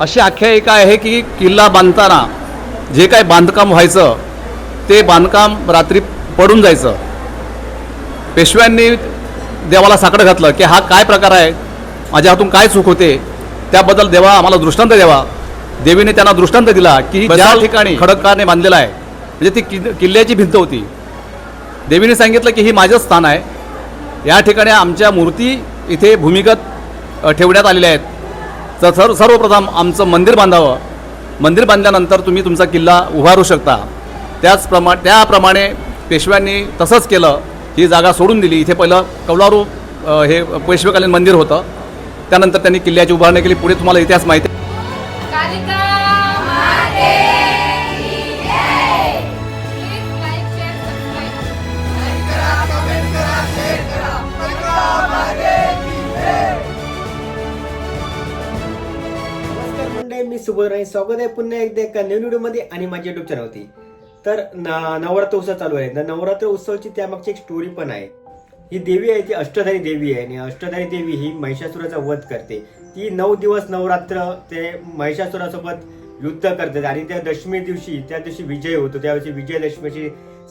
अशी आख्यायिका आहे की किल्ला बांधताना जे काय बांधकाम व्हायचं ते बांधकाम रात्री पडून जायचं. पेशव्यांनी देवाला साकडं घातलं की हा काय प्रकार आहे? माझ्या हातून काय चूक होते? त्याबद्दल देवा आम्हाला दृष्टांत द्यावा. देवीने त्यांना दृष्टांत दिला की ज्या ठिकाणी खडकाने बांधलेला आहे म्हणजे ती कि किल्ल्याची भिंत होती. देवीने सांगितलं की ही माझं स्थान आहे. या ठिकाणी आमच्या मूर्ती इथे भूमिगत ठेवण्यात आलेल्या आहेत. तर सर्व सर्वप्रथम आमचं मंदिर बांधावं. मंदिर बांधल्यानंतर तुम्ही तुमचा किल्ला उभारू शकता. त्याचप्रमा त्याप्रमाणे पेशव्यांनी तसंच केलं. ही जागा सोडून दिली. इथे पहिलं कौलारू हे पेशवेकालीन मंदिर होतं. त्यानंतर त्यांनी किल्ल्याची उभारणी केली. पुढे तुम्हाला इतिहास माहिती सुबोध मी स्वागत आहे पुन्हा एकदा एका नवीन व्हिडिओमध्ये आणि माझ्या युट्यूब चॅनलवरती तर न- नवरात्र उत्सव चालू आहे. तर नवरात्र उत्सवाची त्यामागची एक स्टोरी पण आहे. ही देवी आहे ती अष्टधारी देवी आहे. आणि अष्टधारी देवी ही महिषासुराचा वध करते. ती नऊ दिवस नवरात्र ते महिषासुरासोबत युद्ध करते. आणि त्या दशमी दिवशी त्या दिवशी विजय होतो. त्यावेळी विजयदशमीची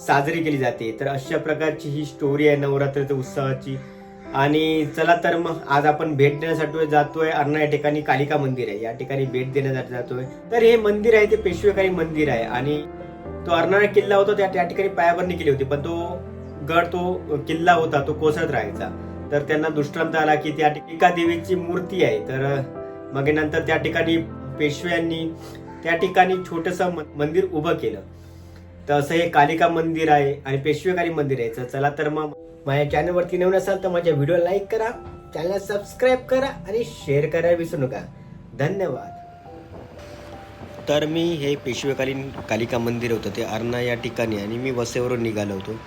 साजरी केली जाते. तर अशा प्रकारची ही स्टोरी आहे नवरात्राच्या उत्सवाची. आणि चला तर मग आज आपण भेट देण्यासाठी जातोय. अर्णा या ठिकाणी कालिका मंदिर आहे. या ठिकाणी भेट देण्यासाठी जातोय. तर हे मंदिर आहे ते पेशवेकारी मंदिर आहे. आणि तो अर्नाळा किल्ला होता त्या त्या ठिकाणी पायाभरणी केली होती. पण तो गड तो किल्ला होता तो कोसळत राहायचा. तर त्यांना दुष्टांत आला की त्या ठिकाणी एका देवीची मूर्ती आहे. तर मग नंतर त्या ठिकाणी पेशव्यांनी त्या ठिकाणी छोटस मंदिर उभं केलं. तर असं हे कालिका मंदिर आहे आणि पेशवेकारी मंदिर आहे. तर चला तर मग माझ्या चॅनलवरती नवीन असाल तर माझ्या व्हिडिओ लाईक करा चॅनल सबस्क्राईब करा आणि शेअर करायला विसरू नका. धन्यवाद. तर मी हे पेशवेकालीन कालिका मंदिर होतं ते अर्णा या ठिकाणी आणि मी वसेवरून निघालो होतो.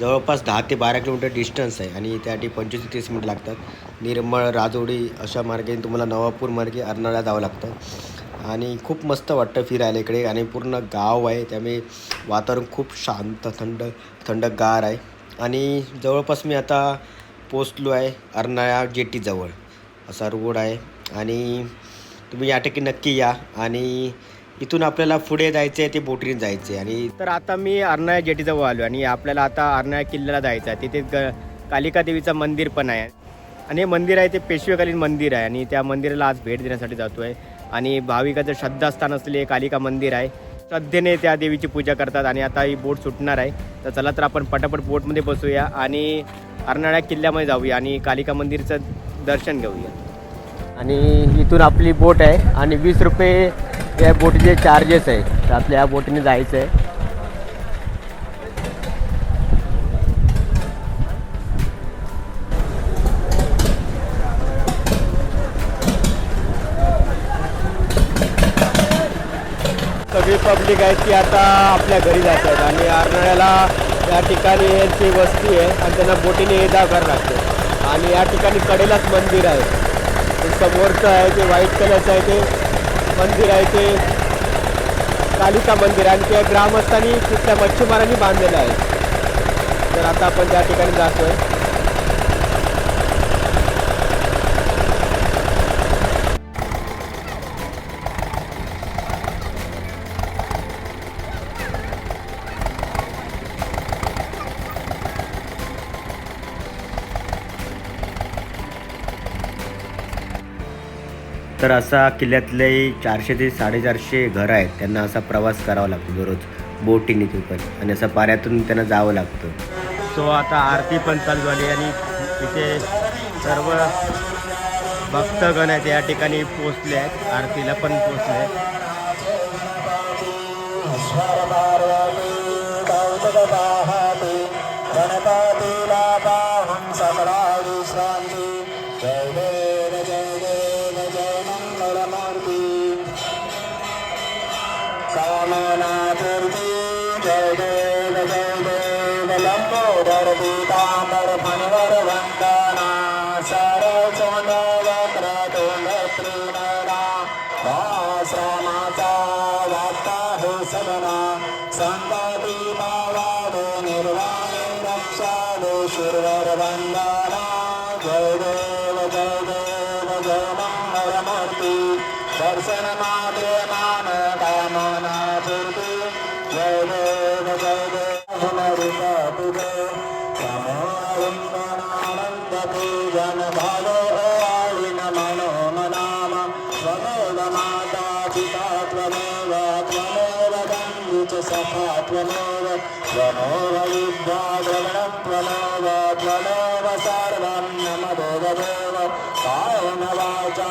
जवळपास दहा ते बारा किलोमीटर डिस्टन्स आहे आणि त्यासाठी पंचवीस ते तीस मिनिट लागतात. निर्मळ राजोडी अशा मार्गाने तुम्हाला नवापूर मार्गे अर्नाळा जावं लागतं. आणि खूप मस्त वाटतं फिरायला इकडे. आणि पूर्ण गाव आहे त्यामुळे वातावरण खूप शांत थंड थंडगार आहे. आणि जवळपास मी आता पोचलो आहे अर्नाळा जेटीजवळ. असा रोड आहे. आणि तुम्ही या ठिकाणी नक्की या. आणि इथून आपल्याला पुढे जायचं आहे ते बोटीने जायचं आहे आणि तर आता मी अर्नाळा जेटीजवळ आलो आणि आपल्याला आता अर्नाळा किल्ल्याला जायचं आहे तिथे ग कालिका देवीचं मंदिर पण आहे. आणि हे मंदिर आहे ते पेशवेकालीन मंदिर आहे. आणि त्या मंदिराला आज भेट देण्यासाठी जातो आहे आणि भाविकाचं श्रद्धास्थान असलेले एक कालिका मंदिर आहे. श्रद्धेने त्या देवीची पूजा करतात आणि आता ही बोट सुटणार आहे. तर चला तर आपण पटापट बोटमध्ये बसूया आणि अर्नाळा किल्ल्यामध्ये जाऊया आणि कालिका मंदिरचं दर्शन घेऊया. आणि इथून आपली बोट आहे आणि वीस रुपये या बोटीचे चार्जेस आहे. तर आपल्या या बोटीने जायचं आहे सगळी पब्लिक आहे ती आता आपल्या घरी जात आहेत आणि अर्नाळ्याला या ठिकाणी यांची वस्ती आहे आणि त्यांना बोटीने ये जा लागते. आणि या ठिकाणी कडेलाच मंदिर आहे. ते समोरचं आहे ते व्हाईट कलरचं आहे ते मंदिर आहे ते कालिका मंदिर आहे. आणि ते ग्रामस्थांनी तिथल्या मच्छीमारांनी बांधलेलं आहे. तर आता आपण त्या ठिकाणी जातो आहे तर असा किल्ल्यातले चारशे ते साडेचारशे घरं आहेत. त्यांना असा प्रवास करावा लागतो दररोज. बोटीने ते पण. आणि असं पाऱ्यातून त्यांना जावं लागतं. सो आता आरती पण चालू झाली आणि इथे सर्व भक्तगण आहेत. या ठिकाणी पोचले आहेत. आरतीला पण पोचले आहेत. त्वमेव त्वमेव दण्डिच सखा त्वमेव त्वमेव विद्याद्रवण त्वमेव त्वमेव सर्वं नम देवदेव कायन वाचा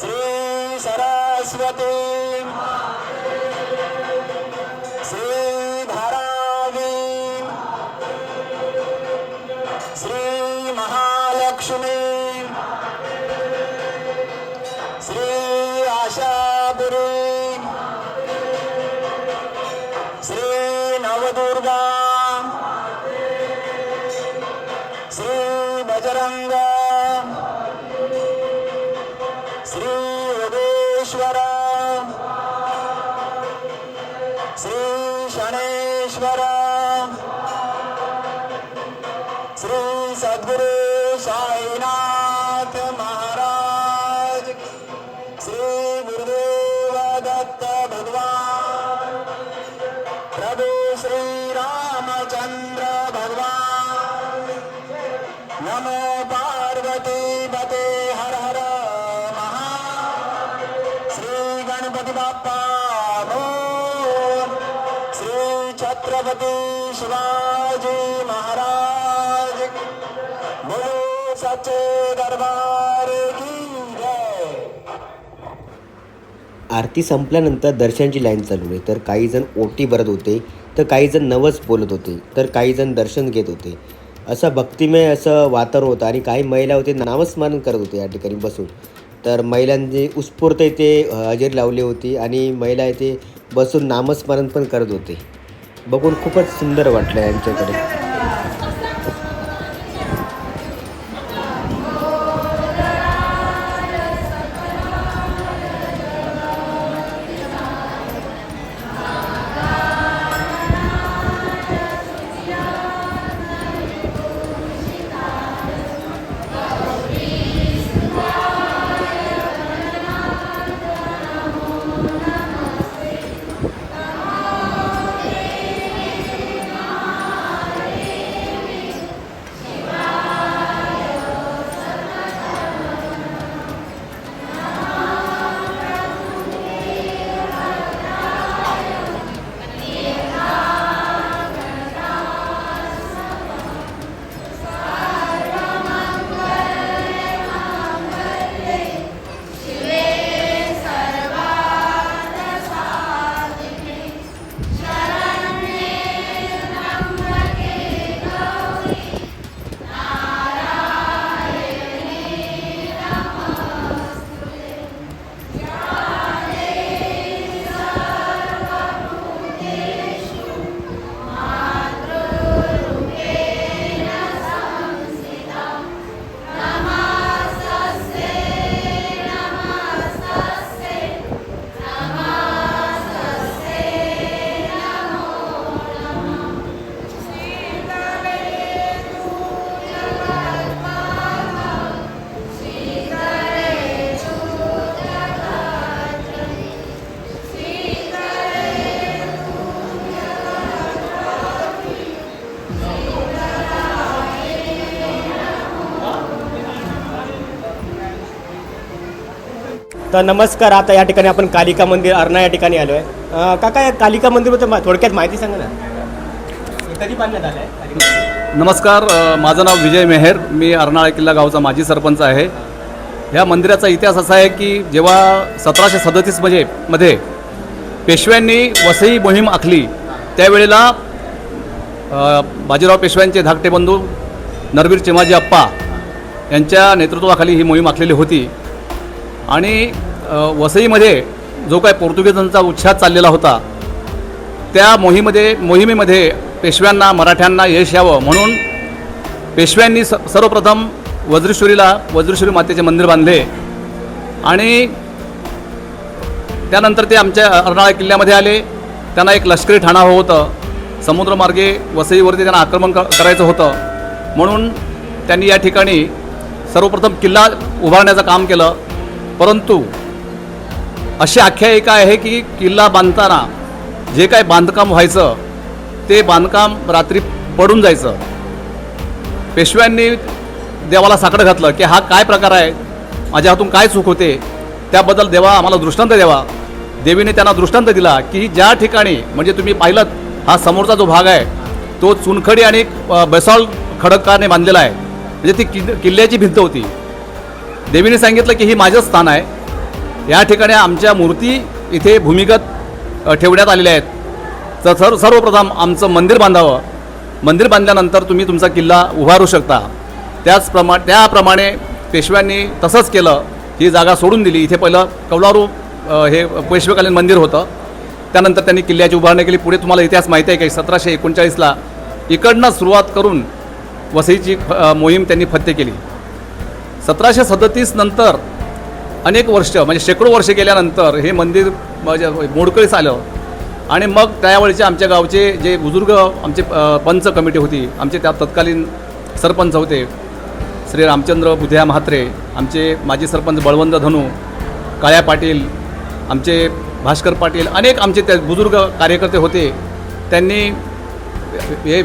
శ్రీ సరస్వతి श्रीरामचन्द्र भगवान। नमो पार्वती पते हर हर महा श्रीगणपति बाप्पा श्री छत्रपती शिवाजी महाराज। बोलो सच्चे दरबार की आरती संपल्यानंतर दर्शनची लाईन चालू आहे. तर काही जण ओटी भरत होते. तर काहीजण नवच बोलत होते तर काहीजण दर्शन घेत होते. असं भक्तिमय असं वातावरण होतं आणि काही महिला होते नामस्मरण करत होते या ठिकाणी बसून. तर महिलांनी उत्स्फूर्त इथे हजेरी लावली होती आणि महिला इथे बसून नामस्मरण पण करत होते. बघून खूपच सुंदर वाटलं यांच्याकडे. तर नमस्कार आता या ठिकाणी आपण कालिका मंदिर अर्णा या ठिकाणी आलो आहे काका या कालिका मंदिरबद्दल थोडक्यात माहिती सांगा ना. कधी बांधण्यात आलं आहे नमस्कार माझं नाव विजय मेहेर. मी अर्नाळा किल्ला गावचा माजी सरपंच आहे. ह्या मंदिराचा इतिहास असा आहे की जेव्हा सतराशे सदतीस म्हणजे, मध्ये पेशव्यांनी वसई मोहीम आखली त्यावेळेला बाजीराव पेशव्यांचे धाकटे बंधू नरवीर चिमाजी अप्पा यांच्या नेतृत्वाखाली ही मोहीम आखलेली होती. आणि वसईमध्ये जो काय पोर्तुगीजांचा उच्छाद चाललेला होता त्या मोहीमध्ये मोहिमेमध्ये पेशव्यांना मराठ्यांना यश यावं म्हणून पेशव्यांनी स सर्वप्रथम वज्रेश्वरीला वज्रेश्वरी मातेचे मंदिर बांधले आणि त्यानंतर ते आमच्या अर्नाळा किल्ल्यामध्ये आले. त्यांना एक लष्करी ठाणा हवं होतं. समुद्रमार्गे वसईवरती त्यांना आक्रमण क करायचं होतं. म्हणून त्यांनी या ठिकाणी सर्वप्रथम किल्ला उभारण्याचं काम केलं. परंतु अशी आख्यायिका आहे की किल्ला बांधताना जे काय बांधकाम व्हायचं ते बांधकाम रात्री पडून जायचं. पेशव्यांनी देवाला साकडं घातलं की हा काय प्रकार आहे? माझ्या हातून काय चूक होते? त्याबद्दल देवा आम्हाला दृष्टांत द्यावा. देवीने त्यांना दृष्टांत दिला की ज्या ठिकाणी म्हणजे तुम्ही पाहिलं हा समोरचा जो भाग आहे तो चुनखडी आणि बेसॉल खडकाने बांधलेला आहे. म्हणजे ती किल्ल किल्ल्याची भिंत होती. देवीने सांगितलं की ही माझं स्थान आहे. या ठिकाणी आमच्या मूर्ती इथे भूमिगत ठेवण्यात आलेल्या आहेत. तर सर्व सर्वप्रथम आमचं मंदिर बांधावं. मंदिर बांधल्यानंतर तुम्ही तुमचा किल्ला उभारू शकता. त्याचप्रमा त्याप्रमाणे पेशव्यांनी तसंच केलं. ही जागा सोडून दिली. इथे पहिलं कौलारू हे पेशवेकालीन मंदिर होतं. त्यानंतर त्यांनी किल्ल्याची उभारणी केली. पुढे तुम्हाला इतिहास माहिती आहे की सतराशे एकोणचाळीसला इकडनं सुरुवात करून वसईची मोहीम त्यांनी फत्ते केली. सतराशे सदतीस नंतर अनेक वर्ष म्हणजे शेकडो वर्ष गेल्यानंतर हे मंदिर म्हणजे मोडकळीस आलं. आणि मग त्यावेळेचे आमच्या गावचे जे बुजुर्ग आमचे पंच कमिटी होती आमचे त्या तत्कालीन सरपंच होते. श्री रामचंद्र बुध्या म्हात्रे आमचे माजी सरपंच बळवंत धनू काळ्या पाटील आमचे भास्कर पाटील अनेक आमचे त्या बुजुर्ग कार्यकर्ते होते. त्यांनी हे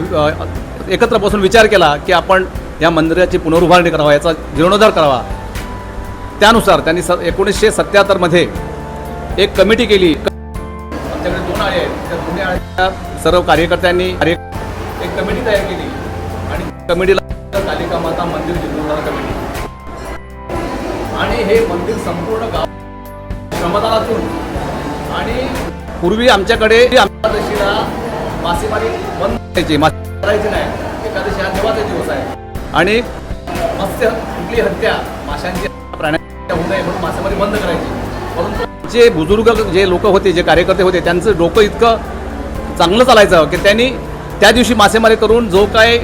एकत्र बसून विचार केला की आपण या मंदिराची पुनरुभारणी करावा याचा जीर्णोद्धार करावा. त्यानुसार त्यांनी स एकोणीसशे सत्याहत्तरमध्ये एक कमिटी केली. आमच्याकडे दोन आळे आहेत. त्या दोन्ही आळ्याच्या सर्व कार्यकर्त्यांनी कार्य एक कमिटी तयार केली. आणि कमिटीला कालिका माता मंदिर जीर्णोद्धार कमिटी. आणि हे मंदिर संपूर्ण गाव श्रमदानातून. आणि पूर्वी आमच्याकडे एकादशीला मासेमारी बंद करायची मासे करायची नाही. एकादशी हा देवाचा दिवस. आणि मत्स्य कुठली हत्या? माशांची प्राण्यांची होऊ नये म्हणून मासेमारी बंद करायची. परंतु जे बुजुर्ग जे लोक होते जे कार्यकर्ते होते त्यांचं डोकं इतकं चांगलं चालायचं की त्यांनी त्या दिवशी मासेमारी करून जो काय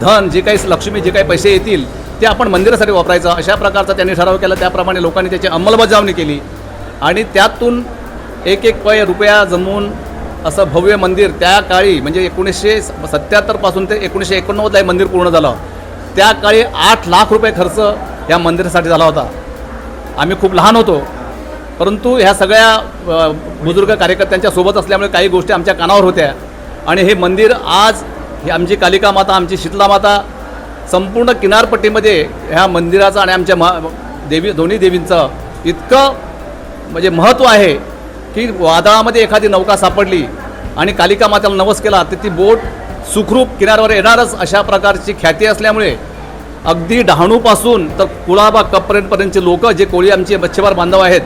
धन जे काही लक्ष्मी जे काही पैसे येतील ते आपण मंदिरासाठी वापरायचं. अशा प्रकारचा त्यांनी ठराव केला. त्याप्रमाणे लोकांनी त्याची अंमलबजावणी केली. आणि त्यातून एक एक पै रुपया जमवून असं भव्य मंदिर त्या काळी म्हणजे एकोणीसशे सत्याहत्तरपासून ते एकोणीसशे एकोणनव्वदला हे मंदिर पूर्ण झालं. त्या काळी आठ लाख रुपये खर्च या मंदिरासाठी झाला होता. आम्ही खूप लहान होतो. परंतु ह्या सगळ्या बुजुर्ग कार्यकर्त्यांच्या सोबत असल्यामुळे काही गोष्टी आमच्या कानावर होत्या. आणि हे मंदिर आज ही आमची कालिका माता आमची शीतला माता संपूर्ण किनारपट्टीमध्ये ह्या मंदिराचं आणि आमच्या महा देवी दोन्ही देवींचं इतकं म्हणजे महत्त्व आहे. की वादळामध्ये एखादी नौका सापडली आणि कालिका मातेला नवस केला तर ती बोट सुखरूप किनाऱ्यावर येणारच अशा प्रकारची ख्याती असल्यामुळे अगदी डहाणूपासून तर कुळाबा कपपर्यंतपर्यंतचे लोक जे कोळी आमचे मच्छीमार बांधव आहेत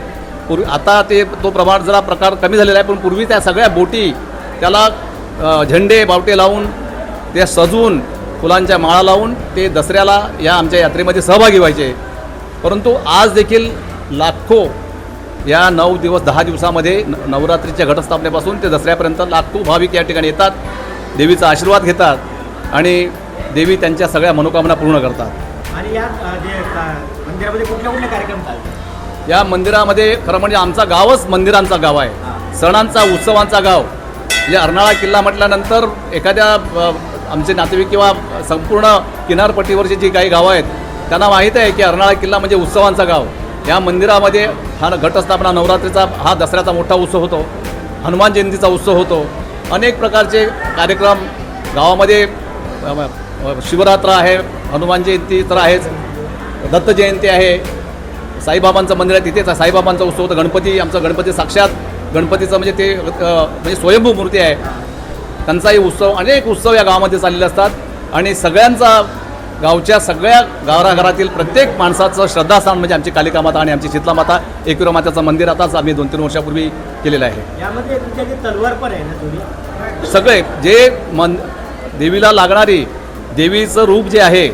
पूर्वी आता ते तो प्रमाण जरा प्रकार कमी झालेला आहे पण पूर्वी त्या सगळ्या बोटी त्याला झेंडे बावटे लावून ते सजवून फुलांच्या माळा लावून ते दसऱ्याला या आमच्या यात्रेमध्ये सहभागी व्हायचे. परंतु आज देखील लाखो या नऊ दिवस दहा दिवसामध्ये न नवरात्रीच्या घटस्थापनेपासून ते दसऱ्यापर्यंत लाखो भाविक या ठिकाणी येतात देवीचा आशीर्वाद घेतात आणि देवी त्यांच्या सगळ्या मनोकामना पूर्ण करतात. आणि या मंदिरामध्ये कुठले कुठले कार्यक्रम चालतात? या मंदिरामध्ये खरं म्हणजे आमचा गावच मंदिरांचा गाव आहे. सणांचा उत्सवांचा गाव. म्हणजे अर्नाळा किल्ला म्हटल्यानंतर एखाद्या आमचे नातेवाईक किंवा संपूर्ण किनारपट्टीवरची जी काही गावं आहेत त्यांना माहीत आहे की अर्नाळा किल्ला म्हणजे उत्सवांचा गाव. या मंदिरामध्ये हा घटस्थापना नवरात्रीचा हा दसऱ्याचा मोठा उत्सव होतो हनुमान जयंतीचा उत्सव होतो अनेक प्रकारचे कार्यक्रम गावामध्ये शिवरात्र आहे हनुमान जयंती तर आहेच दत्त जयंती आहे साईबाबांचं मंदिर आहे तिथेच साईबाबांचा उत्सव होतो गणपती आमचा गणपती साक्षात गणपतीचं म्हणजे ते म्हणजे स्वयंभू मूर्ती आहे त्यांचाही उत्सव अनेक उत्सव या गावामध्ये चाललेले असतात आणि सगळ्यांचा गावच्या सगळ्या गावाघरातील प्रत्येक माणसाचं श्रद्धास्थान म्हणजे आमची कालिका माता आणि आमची शीतला माता एकविरा माताचं मंदिर आताच आम्ही दोन तीन वर्षापूर्वी केलेलं आहे. यामध्ये तुमच्याकडे तलवार पण आहे ना तुम्ही? सगळे जे मन देवीला लागणारी देवीचं रूप जे आहे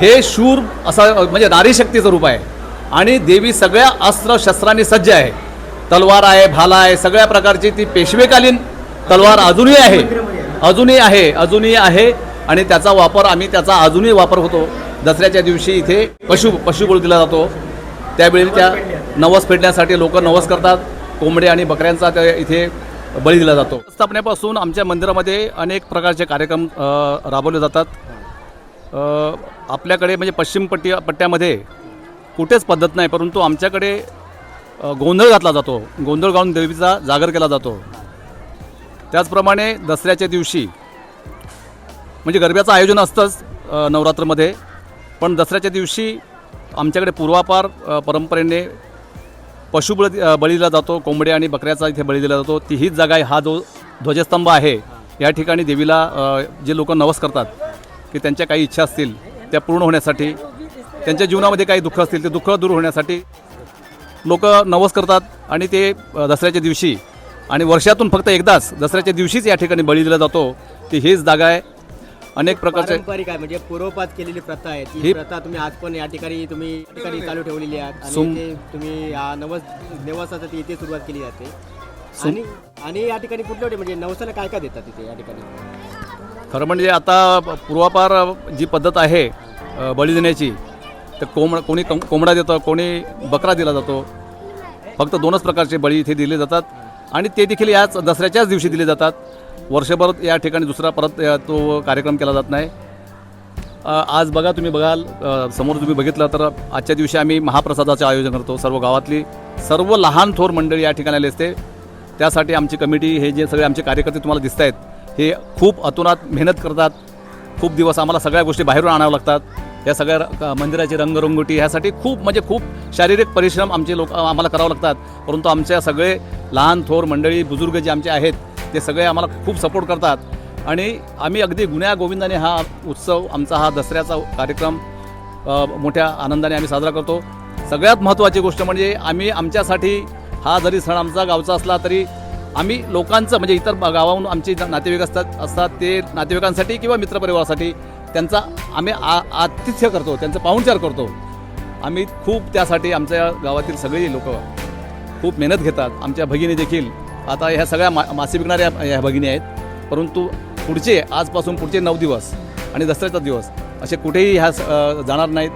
हे शूर असं म्हणजे नारी शक्तीचं रूप आहे. आणि देवी सगळ्या अस्त्र शस्त्रांनी सज्ज आहे. तलवार आहे भाला आहे सगळ्या प्रकारची ती पेशवेकालीन तलवार अजूनही आहे. अजूनही आहे अजूनही आहे. आणि त्याचा वापर आम्ही त्याचा अजूनही वापर होतो. दसऱ्याच्या दिवशी इथे पशु पशुबळ दिला जातो. त्यावेळी त्या नवस फेडण्यासाठी लोक नवस करतात. कोंबडे आणि बकऱ्यांचा त्या इथे बळी दिला जातो. स्थापनेपासून आमच्या मंदिरामध्ये अनेक प्रकारचे कार्यक्रम राबवले जातात. आपल्याकडे म्हणजे पश्चिम पट्टी पट्ट्यामध्ये कुठेच पद्धत नाही परंतु आमच्याकडे गोंधळ घातला जातो. गोंधळ घालून देवीचा जागर केला जातो. त्याचप्रमाणे दसऱ्याच्या दिवशी म्हणजे गरब्याचं आयोजन असतंच नवरात्रमध्ये. पण दसऱ्याच्या दिवशी आमच्याकडे पूर्वापार परंपरेने पशुबळ बळी दिला जातो कोंबड्या आणि बकऱ्याचा इथे बळी दिला जातो. ती हीच जागा आहे हा जो ध्वजस्तंभ आहे या ठिकाणी देवीला जे लोक नवस करतात की त्यांच्या काही इच्छा असतील त्या पूर्ण होण्यासाठी त्यांच्या जीवनामध्ये काही दुःख असतील ते दुःख दूर होण्यासाठी लोक नवस करतात आणि ते दसऱ्याच्या दिवशी आणि वर्षातून फक्त एकदाच दसऱ्याच्या दिवशीच या ठिकाणी बळी दिला जातो. ती हीच जागा आहे. अनेक प्रकारचे पारंपरिक आहे म्हणजे पूर्वपात केलेली प्रथा आहे. ती ही- प्रथा तुम्ही आज पण या ठिकाणी तुम्ही या ठिकाणी चालू ठेवलेली आहे. आणि सुम- ते तुम्ही या नवस नवसाचं ती इथे सुरुवात केली जाते. आणि आणि या ठिकाणी कुठले कुठे म्हणजे नवसाला काय काय देतात तिथे या ठिकाणी? खरं म्हणजे आता पूर्वापार जी पद्धत आहे अ, बळी देण्याची तर कोंब कोणी कं- कोंबडा देतं कोणी बकरा दिला जातो. फक्त दोनच प्रकारचे बळी इथे दिले जातात. आणि ते देखील याच दसऱ्याच्याच दिवशी दिले जातात. वर्षभर या ठिकाणी दुसरा परत तो कार्यक्रम केला जात नाही. आज बघा तुम्ही बघाल समोर तुम्ही बघितलं तर आजच्या दिवशी आम्ही महाप्रसादाचं आयोजन करतो. सर्व गावातली सर्व लहान थोर मंडळी या ठिकाणी आले असते. त्यासाठी आमची कमिटी हे जे सगळे आमचे कार्यकर्ते तुम्हाला दिसत आहेत हे खूप अतोनात मेहनत करतात. खूप दिवस आम्हाला सगळ्या गोष्टी बाहेरून आणाव्या लागतात. या सगळ्या मंदिराची रंगरंगोटी ह्यासाठी खूप म्हणजे खूप शारीरिक परिश्रम आमचे लोक आम्हाला करावं लागतात. परंतु आमच्या सगळे लहान थोर मंडळी बुजुर्ग जे आमचे आहेत ते सगळे आम्हाला खूप सपोर्ट करतात. आणि आम्ही अगदी गुन्ह्या गोविंदाने हा उत्सव आमचा हा दसऱ्याचा कार्यक्रम मोठ्या आनंदाने आम्ही साजरा करतो. सगळ्यात महत्त्वाची गोष्ट म्हणजे आम्ही आमच्यासाठी हा जरी सण आमचा गावचा असला तरी आम्ही लोकांचं म्हणजे इतर गावाहून आमचे नातेवाईक असतात असतात ते नातेवाईकांसाठी किंवा मित्रपरिवारासाठी त्यांचा आम्ही आ आतिथ्य करतो त्यांचं पाहुणचार करतो. आम्ही खूप त्यासाठी आमच्या गावातील सगळी लोक खूप मेहनत घेतात. आमच्या भगिनी देखील आता ह्या सगळ्या मा मासे विकणाऱ्या ह्या भगिनी आहेत. परंतु पुढचे आजपासून पुढचे नऊ दिवस आणि दसऱ्याचा दिवस असे कुठेही ह्या स- जाणार नाहीत.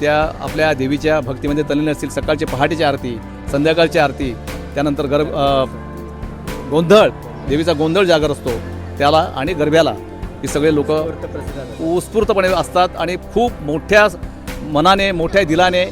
त्या आपल्या देवीच्या भक्तीमध्ये तल्लीन असतील. सकाळची पहाटेची आरती संध्याकाळची आरती त्यानंतर गर्भ गोंधळ देवीचा गोंधळ जागर असतो. त्याला आणि गरब्याला ही सगळे लोक उत्स्फूर्तपणे असतात आणि खूप मोठ्या मनाने मोठ्या दिलाने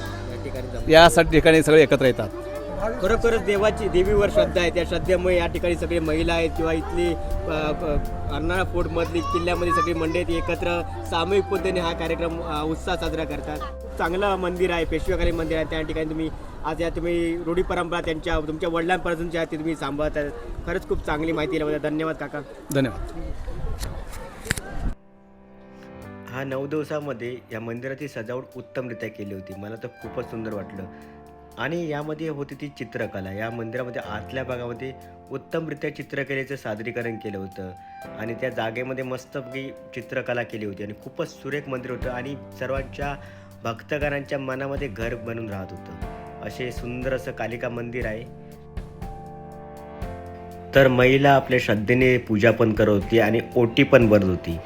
यासाठी ठिकाणी सगळे एकत्र येतात. खरोखरच देवाची देवीवर श्रद्धा आहे. त्या श्रद्धेमुळे या ठिकाणी सगळे महिला आहेत किंवा इथली अर्नाळा फोर्टमधली किल्ल्यामध्ये सगळी मंडळी आहेत, एकत्र सामूहिक पद्धतीने हा कार्यक्रम उत्साह साजरा करतात. चांगलं मंदिर आहे पेशवेखाली मंदिर आहे. त्या ठिकाणी तुम्ही आज या तुम्ही रूढी परंपरा त्यांच्या तुमच्या वडिलांपासूनच्या आहेत ते तुम्ही सांभाळत आहेत. खरंच खूप चांगली माहिती दिल्याबद्दल धन्यवाद काका. धन्यवाद. हा नऊ दिवसामध्ये या मंदिराची सजावट उत्तमरित्या केली होती. मला तर खूपच सुंदर वाटलं. आणि यामध्ये होती ती चित्रकला. या मंदिरामध्ये आतल्या भागामध्ये उत्तमरित्या चित्रकलेचं सादरीकरण केलं होतं. आणि त्या जागेमध्ये मस्तपैकी चित्रकला केली होती. आणि खूपच सुरेख मंदिर होतं आणि सर्वांच्या भक्तगणांच्या मनामध्ये घर बनून राहत होतं. असे सुंदर असं कालिका मंदिर आहे. तर महिला आपल्या श्रद्धेने पूजा पण करत होती आणि ओटी पण भरत होती.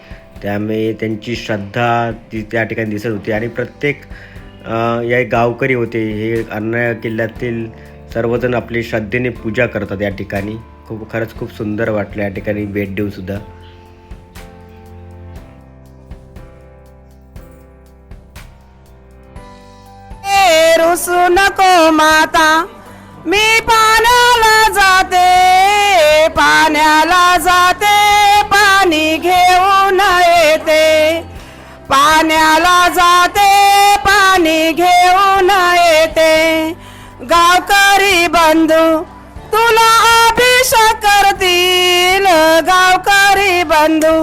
त्यामुळे त्यांची श्रद्धा ती त्या ठिकाणी दिसत होती. आणि प्रत्येक या गावकरी होते हे अन्ना किल्ल्यातील सर्वजण आपली श्रद्धेने पूजा करतात या ठिकाणी. खूप खरंच खूप सुंदर वाटलं या ठिकाणी भेट देऊन सुद्धा. रुसू नको माता मी पाण्याला जाते पाण्याला जाते पाणी घेऊन येते. पाण्याला जाते पाणी घेऊन येते. गावकरी बंधू तुला अभिषेक करतील. गावकरी बंधू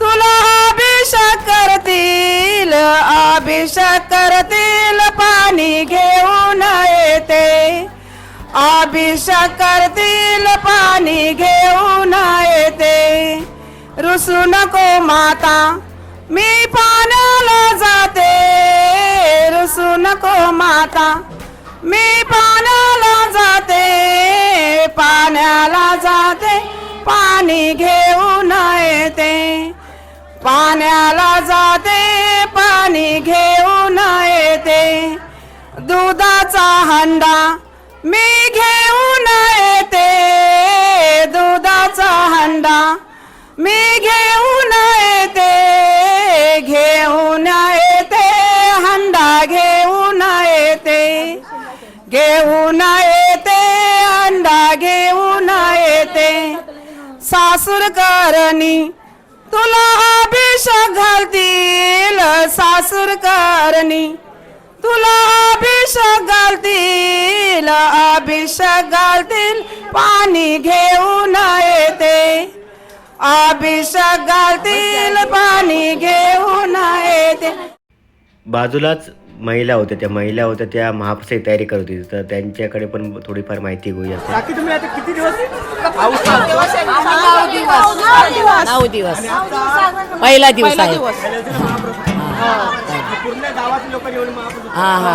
तुला अभिषेक करतील. अभिषेक करतील पाणी घेऊन येते. अभिषेक करतील पाणी घेऊन येते. रुसू नको माता मी पाण्याला जाते रुसू नको माता. मी पाण्याला जाते पाण्याला जाते पाणी घेऊन येते. पाण्याला जाते पाणी घेऊन येते. दुधाचा हंडा मी घेऊन येते. दुधाचा हंडा घेऊन येते अंडा घेऊन येते. सासूर करणी तुला अभिषेक घालतील. सासूर करणी तुला अभिषेक घालतील. अभिषेक घालतील पाणी घेऊन येते. अभिषेक घालतील पाणी घेऊन येते. बाजूलाच महिला होत्या त्या महिला होत्या त्या महाप्रसादी तयारी करत होती. तर त्यांच्याकडे पण थोडीफार माहिती घेऊया. बाकी तुम्ही आता किती दिवस? नऊ दिवस. पहिला दिवस आहे. पूर्ण गावातील लोक येऊन हा हा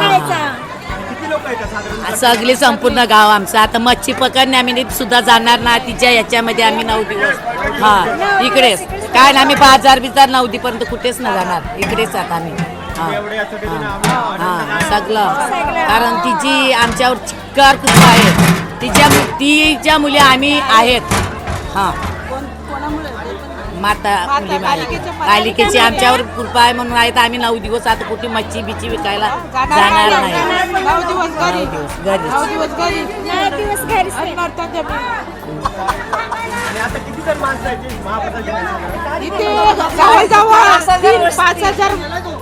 सगळी संपूर्ण गाव आमचं. आता मच्छी पकडणे सुद्धा जाणार ना तिच्या याच्यामध्ये आम्ही नऊ दिवस. हा इकडेच. काय ना आम्ही बाजार बिजार नऊ पर्यंत कुठेच न जाणार. इकडेच आता आम्ही. हा. सगळं. कारण तिची आमच्यावर चिक्कार कृपा आहे. तिच्या तिच्या मुली आम्ही आहेत. हा. माता मुली कालिकेची आमच्यावर कृपा आहे म्हणून आहेत. आम्ही नऊ दिवस आता कुठे मच्छी बिच्छी विकायला जाणार नाही. नऊ दिवस घरी. नऊ दिवस घरीच. नऊ दिवस घरी. दिवस घरीच आणि नंतर ते आणि आता किती जण माणसं आहेत जी महाप्रसाद घेण्यासाठी? इथे जवळजवळ तीन पाच हजार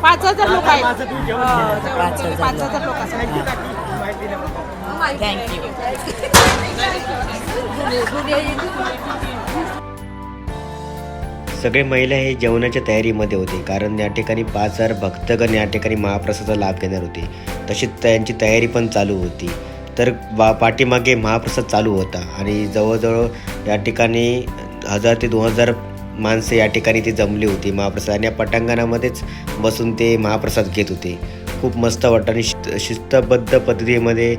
पाच हजार लोक आहेत. माणसं तुम्ही हा, पाच हजार लोक Thank you काकी, माहिती दिल्याबद्दल. थँक्यू सगळे महिला हे जेवणाच्या तयारीमध्ये होते कारण या ठिकाणी पाच हजार भक्तगण या ठिकाणी महाप्रसादाचा लाभ घेणार होते. तशी त्यांची तयारी पण चालू होती. तर बा पाठीमागे महाप्रसाद चालू होता आणि जवळजवळ या ठिकाणी हजार ते दोन हजार माणसं या ठिकाणी ते जमली होती महाप्रसाद आणि या पटांगणामध्येच बसून ते महाप्रसाद घेत होते. खूप मस्त वाटतं आणि शिस्त शिस्तबद्ध पद्धतीमध्ये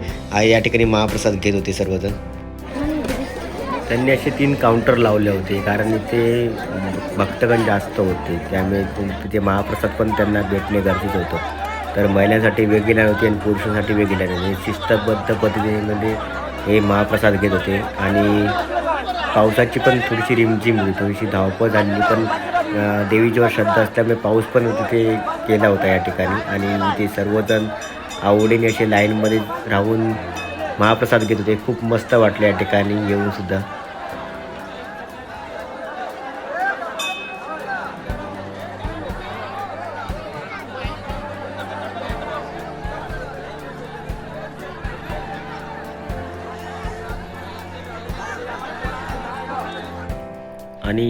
या ठिकाणी महाप्रसाद घेत होते सर्वजण. त्यांनी असे तीन काउंटर लावले होते कारण इथे भक्तगण जास्त होते. त्यामुळे तिथे महाप्रसाद पण त्यांना भेटणे गरजेचं होतं. तर महिलांसाठी वेगळी लाईन होती आणि पुरुषांसाठी वेगळी लाईन होती म्हणजे शिस्तबद्ध पद्धतीमध्ये हे महाप्रसाद घेत होते. आणि पावसाची पण थोडीशी रिमझिम होती. थोडीशी धावपळ झाली पण देवीजीवर श्रद्धा असल्यामुळे पाऊस पण तिथे केला होता या ठिकाणी. आणि ते सर्वजण आवडीने असे लाईनमध्ये राहून महाप्रसाद घेत होते. खूप मस्त वाटले या ठिकाणी येऊन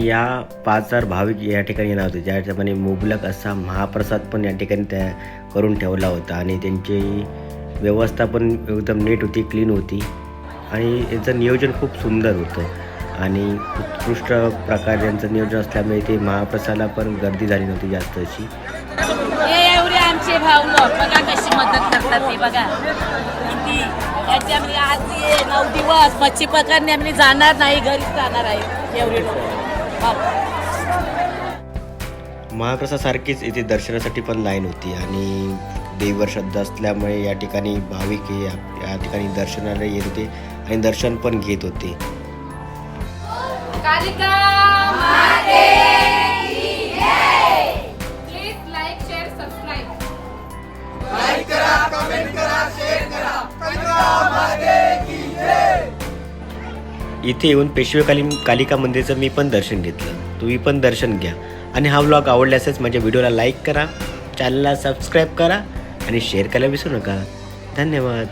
या पाच हजार भाविक या ठिकाणी येणार होते. ठिकाणी मुबलक असा महाप्रसाद पण या ठिकाणी त्या करून ठेवला होता आणि त्यांची व्यवस्था पण एकदम नीट होती क्लीन होती. आणि याचं नियोजन खूप सुंदर होतं. आणि उत्कृष्ट प्रकारे यांचं नियोजन असल्यामुळे ते महाप्रसाला पण गर्दी झाली नव्हती जास्त अशी. आमचे भाऊ लोक बघा कशी मदत करतात ते बघा. किती आज नऊ दिवस मच्छी पकडणे आम्ही जाणार नाही घरीच जाणार आहे एवढे लोक. महाप्रसादासारखीच इथे दर्शनासाठी पण लाईन होती आणि देवीवर श्रद्धा असल्यामुळे या ठिकाणी भाविक हे या ठिकाणी दर्शनाला येत होते आणि दर्शन पण घेत होते. कालिका माते की जय. प्लीज लाईक शेअर सबस्क्राईब इथे येऊन पेशवेकालीन कालिका मंदिरचं मी पण दर्शन घेतलं. तुम्ही पण दर्शन घ्या. आणि हा व्लॉग आवडल्यासच माझ्या व्हिडिओला लाईक करा. चॅनलला सबस्क्राईब करा. आणि शेअर करायला विसरू नका. धन्यवाद.